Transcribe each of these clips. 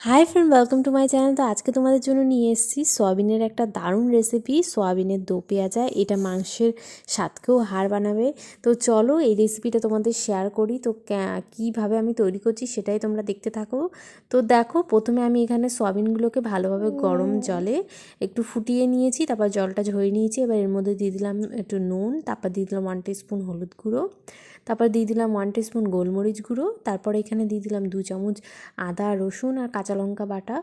Hi friend welcome to my channel তো আজকে তোমাদের জন্য নিয়ে এসেছি সয়াবিনের একটা দারুণ রেসিপি সয়াবিনের দো পেঁয়াজা। এটা মাংসের স্বাদকেও হাড় বানাবে। তো চলো এই রেসিপিটা তোমাদের শেয়ার করি। তো কীভাবে আমি তৈরি করছি সেটাই তোমরা দেখতে থাকো। তো দেখো, প্রথমে আমি এখানে সয়াবিনগুলোকে ভালোভাবে গরম জলে একটু ফুটিয়ে নিয়েছি, তারপর জলটা ঝরিয়ে নিয়েছি। এবার এর মধ্যে দিয়ে দিলাম একটু নুন, তারপর দিয়ে দিলাম ওয়ান স্পুন হলুদ গুঁড়ো। তারপর দিয়ে দিলাম ওয়ান স্পুন গোলমরিচ গুঁড়ো। তারপর এখানে দিয়ে দিলাম দু চামচ আদা, রসুন আর কাঁচা লঙ্কা বাটা,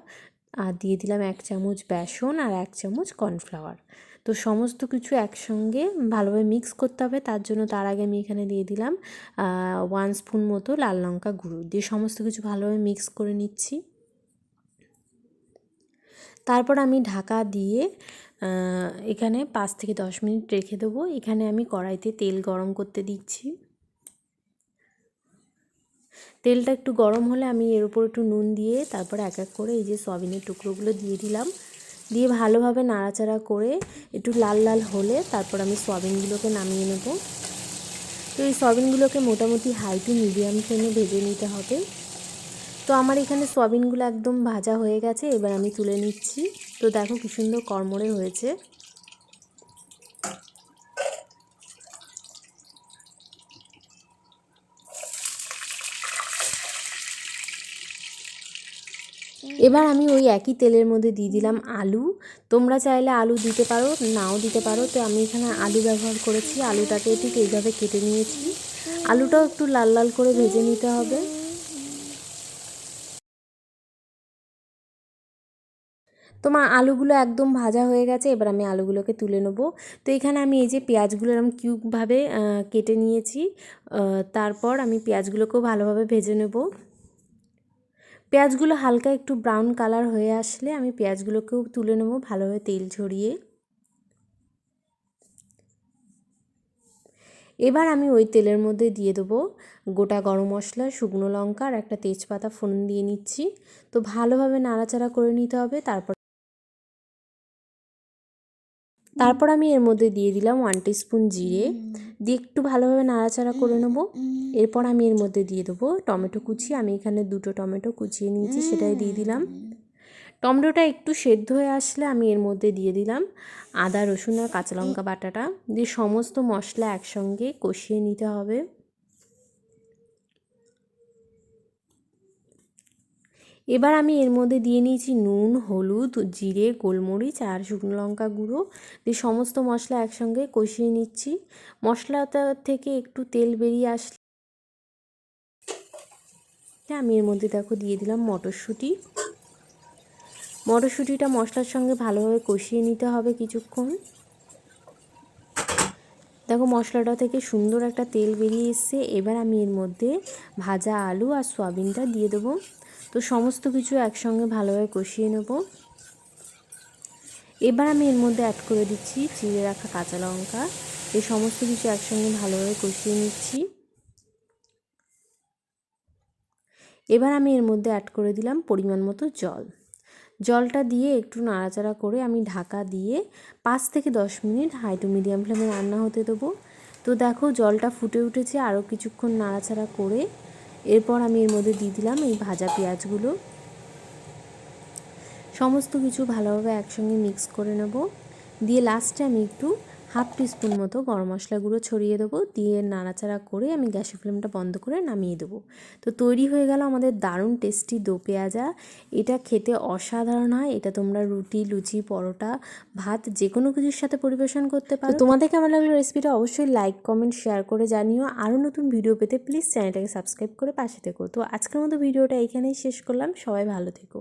আর দিয়ে দিলাম এক চামচ বেসন আর এক চামচ কর্নফ্লাওয়ার। তো সমস্ত কিছু একসঙ্গে ভালোভাবে মিক্স করতে হবে, তার জন্য তার আগে আমি এখানে দিয়ে দিলাম ওয়ান স্পুন মতো লাল লঙ্কা গুঁড়ো। দিয়ে সমস্ত কিছু ভালোভাবে মিক্স করে নিচ্ছি। তারপর আমি ঢাকা দিয়ে এখানে পাঁচ থেকে দশ মিনিট রেখে দেবো। এখানে আমি কড়াইতে তেল গরম করতে দিচ্ছি। তেলটা একটু গরম হলে আমি এর উপর একটু নুন দিয়ে তারপর এক এক করে এই যে সয়াবিনের টুকরোগুলো দিয়ে দিলাম। দিয়ে ভালোভাবে নাড়াচাড়া করে একটু লাল লাল হলে তারপর আমি সয়াবিনগুলোকে নামিয়ে নেব। তো এই সয়াবিনগুলোকে মোটামুটি হাই টু মিডিয়াম ফ্লেমে ভেজে নিতে হবে। তো আমার এখানে সয়াবিনগুলো একদম ভাজা হয়ে গেছে, এবার আমি তুলে নিচ্ছি। তো দেখো কি সুন্দর কর্মরে হয়েছে। এবার আমি ওই একই তেলের মধ্যে দিয়ে দিলাম আলু। তোমরা চাইলে আলু দিতে পারো, নাও দিতে পারো। তো আমি এখানে আলু ব্যবহার করেছি। আলুটাকে ঠিক এইভাবে কেটে নিয়েছি। আলুটাও একটু লাল লাল করে ভেজে নিতে হবে। তোমার আলুগুলো একদম ভাজা হয়ে গেছে, এবার আমি আলুগুলোকে তুলে নেব। তো এখানে আমি এই যে পেঁয়াজগুলো এরকম কিউবভাবে কেটে নিয়েছি। তারপর আমি পেঁয়াজগুলোকেও ভালোভাবে ভেজে নেব। পেঁয়াজগুলো হালকা একটু ব্রাউন কালার হয়ে আসলে আমি পেঁয়াজগুলোকেও তুলে নেব ভালোভাবে তেল ঝরিয়ে। এবার আমি ওই তেলের মধ্যে দিয়ে দেবো গোটা গরম মশলা, শুকনো লঙ্কা আর একটা তেজপাতা ফোড়ন দিয়ে নিচ্ছি। তো ভালোভাবে নাড়াচাড়া করে নিতে হবে, তারপর তারপর আমি এর মধ্যে দিয়ে দিলাম ওয়ান স্পুন জিরে। দিয়ে একটু ভালোভাবে নাড়াচাড়া করে নেব। এরপর আমি এর মধ্যে দিয়ে দেবো টমেটো কুচি। আমি এখানে দুটো টমেটো কুচিয়ে নিয়েছি সেটাই দিয়ে দিলাম। টমেটোটা একটু সেদ্ধ হয়ে আসলে আমি এর মধ্যে দিয়ে দিলাম আদা রসুন আর কাঁচা লঙ্কা বাটাটা। দিয়ে সমস্ত মশলা একসঙ্গে কষিয়ে নিতে হবে। এবার আমি এর মধ্যে দিয়ে নিয়েছি নুন, হলুদ, জিরে, গোলমরিচ আর শুকনো লঙ্কা গুঁড়ো। দিয়ে সমস্ত মশলা একসঙ্গে কষিয়ে নিচ্ছি। মশলাটা থেকে একটু তেল বেরিয়ে আসলে আমি এর মধ্যে দেখো দিয়ে দিলাম মটরশুঁটি। মটরশুঁটিটা মশলার সঙ্গে ভালোভাবে কষিয়ে নিতে হবে কিছুক্ষণ। দেখো মশলাটা থেকে সুন্দর একটা তেল বেরিয়ে এসছে। এবার আমি এর মধ্যে ভাজা আলু আর সয়াবিনটা দিয়ে দেবো। তো সমস্ত কিছু একসঙ্গে ভালোভাবে কষিয়ে নেব। এবার আমি এর মধ্যে অ্যাড করে দিচ্ছি চিড়ে রাখা কাঁচা লঙ্কা। এই সমস্ত কিছু একসঙ্গে ভালোভাবে কষিয়ে নিচ্ছি। এবার আমি এর মধ্যে অ্যাড করে দিলাম পরিমাণ মতো জল। জলটা দিয়ে একটু নাড়াচাড়া করে আমি ঢাকা দিয়ে পাঁচ থেকে দশ মিনিট হাই টু মিডিয়াম ফ্লেমে রান্না হতে দেবো। তো দেখো জলটা ফুটে উঠেছে, আরও কিছুক্ষণ নাড়াচাড়া করে এরপর আমি এর মধ্যে দিয়ে দিলাম এই ভাজা পেঁয়াজগুলো। সমস্ত কিছু ভালোভাবে একসঙ্গে মিক্স করে নেব। দিয়ে লাস্টে আমি একটু হাফ টিস্পুন মতো গরম মশলা গুঁড়ো ছড়িয়ে দেবো। দিয়ে নাড়াচাড়া করে আমি গ্যাসের ফ্লেমটা বন্ধ করে নামিয়ে দেবো। তো তৈরি হয়ে গেল আমাদের দারুণ টেস্টি দো পেঁয়াজা। এটা খেতে অসাধারণ হয়। এটা তোমরা রুটি লুচি পরোটা ভাত যে কোনো কিছুর সাথে পরিবেশন করতে পারো। তোমাদের কেমন লাগল রেসিপিটা অবশ্যই লাইক কমেন্ট শেয়ার করে জানিও। আরও নতুন ভিডিও পেতে প্লিজ চ্যানেলটাকে সাবস্ক্রাইব করে পাশে থেকো। তো আজকের মতো ভিডিওটা এখানেই শেষ করলাম। সবাই ভালো থেকো।